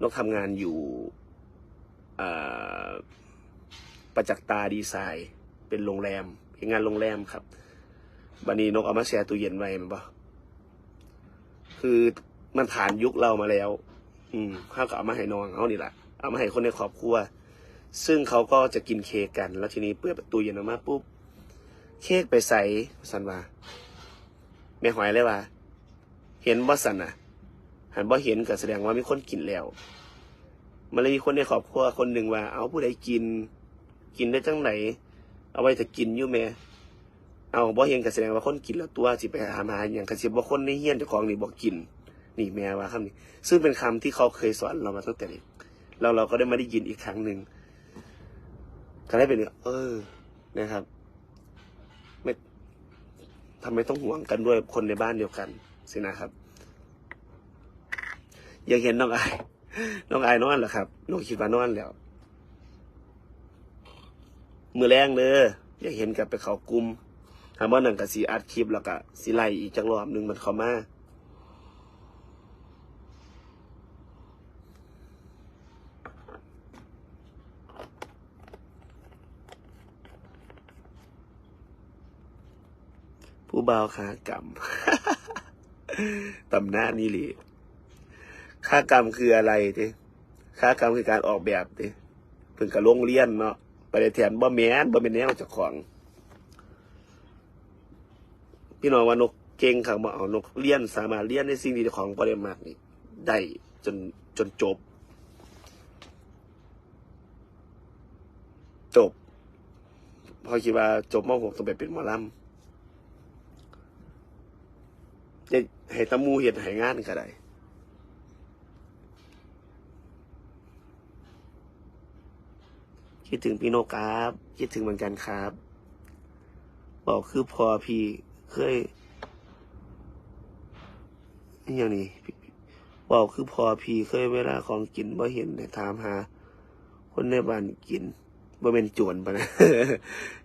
นกทำงานอยู่ประจักษ์ตาดีไซน์ เป็นโรงแรมเป็นงานโรงแรมครับบันนี้นกเอามาแชร์ตู้เย็นไว้มันปะคือมันผ่านยุคเรามาแล้ว อืมเขาก็เอามาให้น้องเขานี่แหละเอามาให้คนในครอบครัว ซึ่งเขาก็จะกินเค้กกัน แล้วทีนี้เปิดประตูเย็นออกมาปุ๊บ เค้กไปใส่สันว่าแม่หอยเลยว่า เห็นบ่สันอะ หันบ่เห็นก็แสดงว่ามีคนกินแล้ว มันเลยมีคนในครอบครัวคนหนึ่งว่า เอาผู้ใดกิน กินได้จังไหน เอาไว้จะกินอยู่แม่เอาบ่เห็นก็แสดงว่าคนกินแล้วตัวสิไปหามาอย่างกระสิบว่าคนในเฮียนเจ้าของนี่บอกกิน นี่แม่ว่าคำนี้ ซึ่งเป็นคำที่เขาเคยสอนเรามาตั้งแต่เด็กเราเราก็ได้มาได้ยินอีกครั้งหนึ่งก็ได้เป็นเออนะครับ ไม่ทำไมต้องห่วงกันด้วยคนในบ้านเดียวกันสินะครับ อยากเห็นน้องไอายน้องไอายนอนเหรอครับน้องคิดว่านอนแล้ว มือแรงเด้อยากเห็นกับไปเขากลุ่มถามว่าหนังกับสีอัดคลิปแล้วก็สีไล่อีกจักรอบหนึ่งมันเข้ามาผู้บ่าวขากรรมตำหน้านี่หลี ค่ากรรมคืออะไรดิค่ากรรมคือการออกแบบดิเพิ่งกับโรงเรียนเนาะไปแทนบ่แมนบ่เป็นแนวจ้าของ พี่น้องว่านกเก่งขังบ่เอานกเรียนสามารถเรียนในสิ่งที่จ้าของบ่ได้มากนี่ได้จนจนจบ จบ พอคิดว่าจบม .6 ต้องไปเป็นหมอลำจะให้ตะมูเห็ดให้งานก็ได้ คิดถึงพี่โนกครับ คิดถึงเหมือนกันครับ บอกคือพอพี่เคยนี่อย่างนี้บอกคือพอพี่เคยเวลาของกินบ่เห็นแต่ถามหา คนในบ้านกินบ่เป็นจวนปะนะ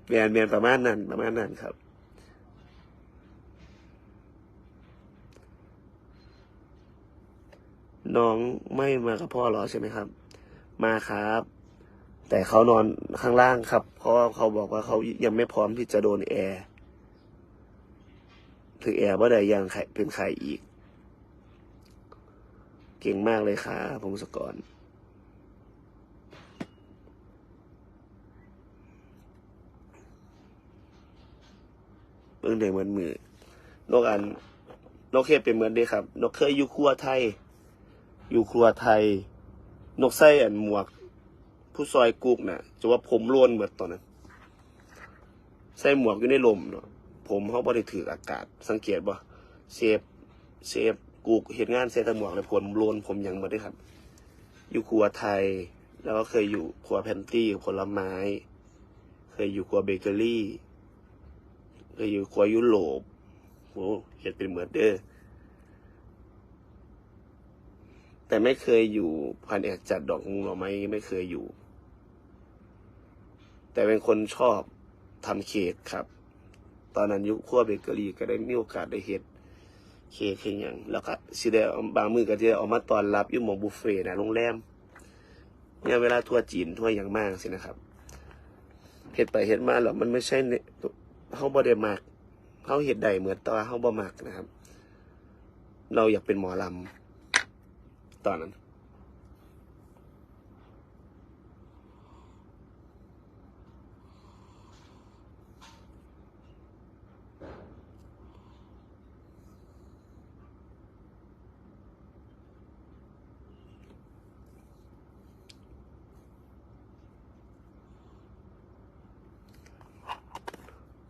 แมนแมนประมาณนั้น ประมาณนั้นครับน้องไม่มากับพ่อหรอใช่ไหมครับ มาครับ แต่เขานอนข้างล่างครับ เพราะว่าเขาบอกว่าเขายังไม่พร้อมที่จะโดนแอร์ถึงแอร์ว่าใดยังไขเป็นไข่อีก เก่งมากเลยค่ะพงศกรเบิ่งเดเหมือนมือนกอันนกเคยเป็นเหมือนเด้ครับ นกเคยอยู่ครัวไทย อยู่ครัวไทย นกไส้อันหมวก ผู้ซอยกุกน่ะจะว่าผมร่วนเหมือนตอนนั้น ใส่หมวกอยู่ในลมเนาะผมเขาบ่ได้ถืออากาศ สังเกตบ่เซฟเซฟกุกเห็นงานใส่แต่หมวกเลยผมโลนผมยังบ่ได้ครับ อยู่ครัวไทย แล้วก็เคยอยู่ครัวแพนตี้ผลไม้ เคยอยู่ครัวเบเกอรี่ เคยอยู่ครัวยุโรปโหเห็นเป็นเหมือนเด้อแต่ไม่เคยอยู่พันเอกจัดดอกงูหน่อไม้ไม่เคยอยู่ แต่เป็นคนชอบทำเค้กครับ ตอนนั้นยุคขั้วเบเกอรี่ก็ได้มีโอกาสได้เฮ็ดเค้กเฮ็ดหยังแล้วก็สิได้เอาบางมือก็จะเอามาตอนรับยู่หมองบุฟเฟ่นะโรงแรมเนี่ยเวลาทัวร์จีนทัวร์อย่างมากสินะครับเฮ็ดไปเฮ็ดมาแล้วมันไม่ใช่เนี่ยเฮาบ่ได้มักเฮาเฮ็ดได้เหมือนตว่าเฮาบ่มักนะครับ เราอยากเป็นหมอลำตอนนั้น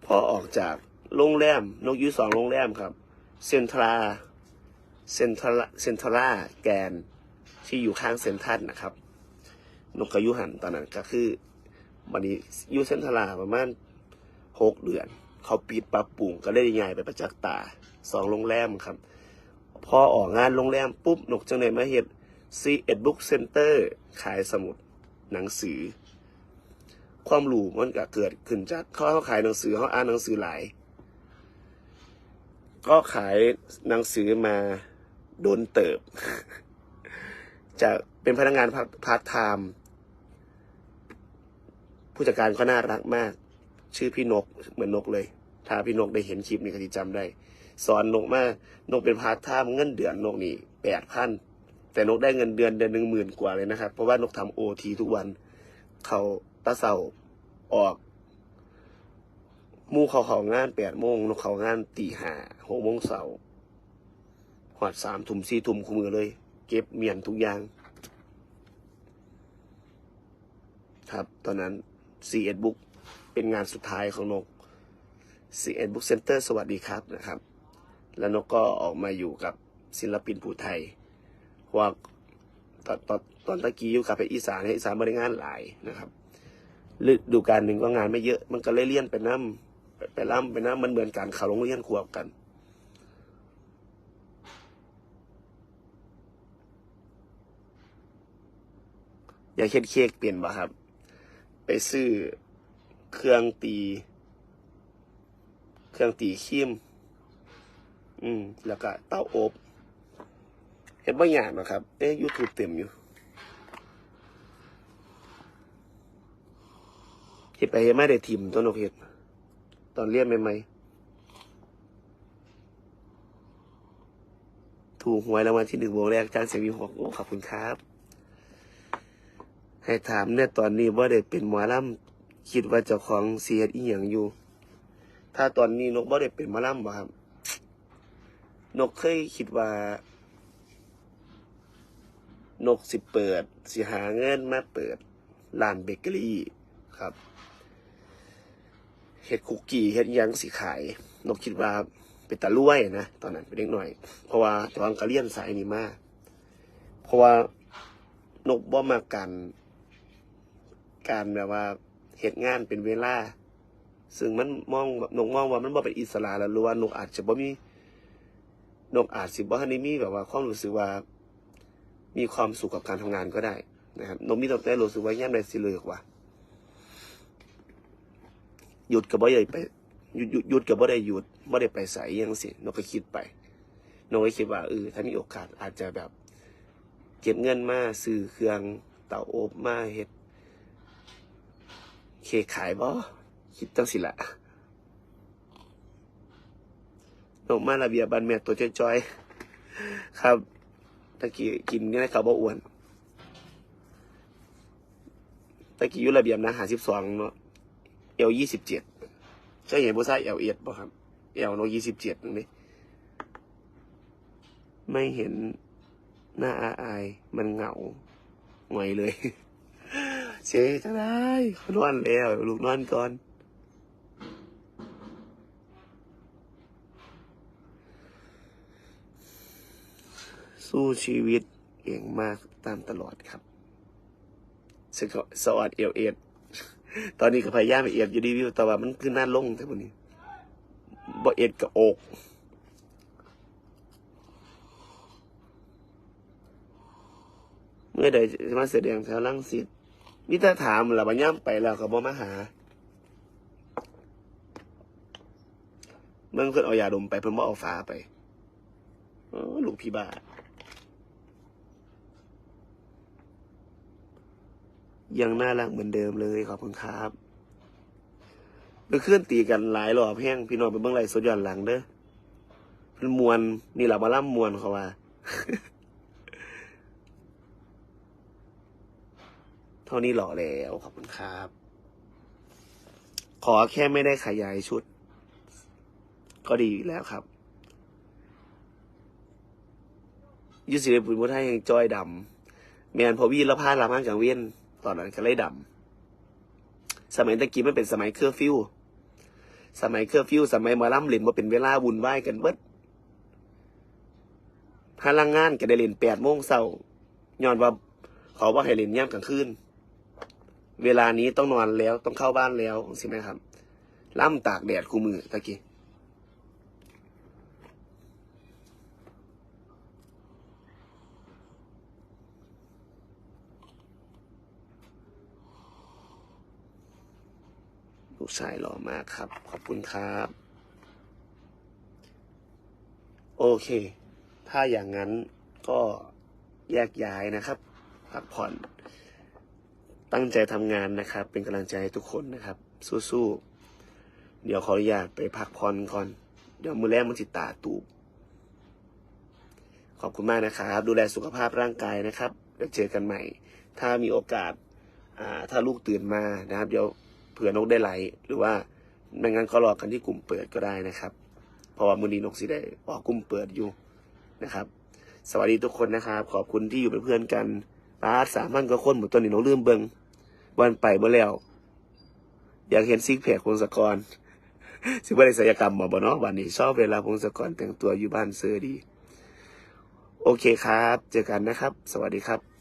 พอออกจากโรงแรมนกยูสองโรงแรมครับ เซนทราเซนทราเซนทราแกนที่อยู่ข้างเซนทรันนะครับ นกกระยุหันตอนนั้นก็คือวันนี้ยูเซนทราประมาณหกเดือน เขาปิดปรับปรุงก็เลยย้ายไปประจักษ์ตาสองโรงแรมครับ พอออกงานโรงแรมปุ๊บนกจังเลยมาเห็ดซีเอ็ดบุ๊กเซ็นเตอร์ขายสมุดหนังสือ ความรู้มันก็เกิดขึ้นจากเขาเขาขายหนังสือเขาอ่านหนังสือหลาย ก็ขายหนังสือมาโดนเติบ จะเป็นพนักงานพาร์ทไทม์ผู้จัดการก็น่ารักมาก ชื่อพี่นกเหมือนนกเลย ถ้าพี่นกได้เห็นคลิปนี้ก็จะจำได้ สอนนกมากนกเป็นพาร์ทไทม์เงินเดือนนกนี่แปดพันแต่นกได้เงินเดือนเดือนหนึ่งหมื่นกว่าเลยนะครับ เพราะว่านกทำโอทีทุกวันเขา ตาเสาออกมู่เขาเขางานแปดโมงนกเขางานตีห้าหกโมงเสาหอดสามทุ่มสี่ทุ่มคู่มือเลย เก็บเมียนทุกอย่าง ครับตอนนั้น c ีเอ็ดบุ๊กเป็นงานสุดท้ายของนก c ีเอ็ดบุ๊กเซ็นเตอร์สวัสดีครับนะครับ แล้วนกก็ออกมาอยู่กับศิลปินผู้ไทยว่าตอนตอนตอนตะกี้อยู่กับไปอีสานเนี่ยอีสานบริงานหลายนะครับ ฤดูการหนึ่งก็งานไม่เยอะ มันก็เลยเลี่ยนไปน้ำไปล่ำไปน้ำมันเหมือนการเขาโรงเรียนขวบกัน อยากเฮ็ดเค้กเปลี่ยนบ่ครับ ไปซื้อเครื่องตี เครื่องตีครีมอืม แล้วก็เต้าอบ เห็นบางอย่างนะครับ เอ๊ะยูทูบเต็มอยู่เห็ ดไปเห็ดไม่ได้ทิมต้นนกเห็ด ตอนเรียนใหม่ๆถูกหวยรางวัลที่หนึ่งวงแรกจ้างเสียงวีหกโอ้ขอบคุณครับ ให้ถามเนี่ยตอนนี้ว่าได้เป็นหมอลำคิดว่าเจ้าของเสียดอีหยังอยู่ ถ้าตอนนี้นกบ่ได้เป็นหมอลำบ่ครับ นกเคยคิดว่า นกสิเปิด สิหาเงินมาเปิดร้านเบเกอรี่ครับ เฮ็ดคุกกี้เฮ็ดยังสิขายนกคิดว่าเป็นตะลุ่ยนะตอนนั้นเป็นเด็กหน่อย เพราะว่าตอนก็เรียนสายนี้มาก เพราะว่านกบ่มากัน การแบบว่าเหตุงานเป็นเวลา ซึ่งมันมองนกมองว่ามันบ่เป็นอิสระแล้วหรือว่านกอาจจะบ่มีนกอาจสิบ่ทันได้มีแบบว่าความรู้สึกว่า มีความสุขกับการทำงานก็ได้นะครับนกมีตั้งแต่รู้สึกว่าย่ำใดสิเลิกว่า หยุดก็บ่ได้ไปหยุดหยุดหยุดก็บ่ได้หยุดบ่ได้ไปใส่ยังสินกก็คิดไปนกก็คิดว่าเออถ้ามีโอกาสอาจจะแบบ เก็บเงินมาซื้อเครื่องเตาอบมาเฮ็ดเคขายบ่คิดจังสิละนกมาระเบียบบันแม่ตัวจอยๆครับตะกี้กินนี่นะเขาบ่อ้วนตะกี้ยู่ระเบียบนะหาสิบสองเนาะ เอลยี่สิบเจ็ดเคยเห็นผู้ชาเอลเอ็ดบ่ะครับเอลโนยี่สิบเจ็ดนึงนี่ไม่เห็นหน้าอาอายมันเหงาหงอยเลยเจ๊จะได้เขานอนแล้วลูกนอนก่อน สู้ชีวิตเก่งมากตามตลอดครับสกสวัสดเอลเอ็ด ตอนนี้ก็พยายามเอ็ดอยู่ดีวิวแต่ว่ามันคือหน้าลงแต่วันนี้บ่เอ็ดกับอกเมื่อใดจะมาแสดงแถวลังสิตมิตรถามเราบัญญัมไปแล้วก็บ่มาหา เมื่อเพิ่นเอายาดมไปเพิ่นบ่เอาฟ้าไปลูกพี่บ้า ยังน่ารักเหมือนเดิมเลยขอบคุณครับเมื่อนตีกันหลายรอบแห้งพี่น้องไปเบิ่งไรสดย้อนหลังเด้อเพิ่นมวนนี่แหละมาล่ำมวนเขาว่าเท่านี้หล่อแล้วขอบคุณครับ ขอแค่ไม่ได้ขยายชุด ก็ดีแล้วครับยุสิเรปุ่นพุทธยังจอยดำแมนพอวีแล้วพาลามาจากเวียน ตอนนั้นก็เลยดำสมัยตะกี้มันเป็นสมัยเคอร์ฟิวสมัยเคอร์ฟิวสมัยมาล่ำเล่นว่าเป็นเวลาวุ่นวายกันเบิดพลังงานก็ได้เล่นแปดโมงเช้าย้อนว่าเขาว่าให้เล่นย่ำกลางคืนเวลานี้ต้องนอนแล้วต้องเข้าบ้านแล้วใช่ไหมครับล่ำตากแดดคู่มือตะกี้ ลูกชายหล่อมากครับ ขอบคุณครับ โอเค ถ้าอย่างนั้นก็แยกย้ายนะครับ พักผ่อน ตั้งใจทำงานนะครับ เป็นกำลังใจให้ทุกคนนะครับ สู้ๆ เดี๋ยวขออนุญาตไปพักผ่อนก่อน เดี๋ยวมือแรกมันจิตตาตูบขอบคุณมากนะครับ ดูแลสุขภาพร่างกายนะครับเดี๋ยวเจอกันใหม่ ถ้ามีโอกาสถ้าลูกตื่นมานะครับ เดี๋ยว เผื่อนกได้ไลฟ์หรือว่าไม่งั้นก็รอกันที่กลุ่มเปิดก็ได้นะครับ เพราะว่ามือนี้นกสิได้ออกกลุ่มเปิดอยู่นะครับ สวัสดีทุกคนนะครับ ขอบคุณที่อยู่เป็นเพื่อนกันป้าดสามพันก็คนหมดตัวนี้นกลืมเบิงวันไปเมื่อแล้ว อยากเห็นซิกแพคพงศกรสิว่าได้ศัลยกรรมมาบ่เนาะวันนี้ชอบเวลาพงศกรแต่งตัวอยู่บ้านเซอร์ดี โอเคครับ เจอกันนะครับ สวัสดีครับ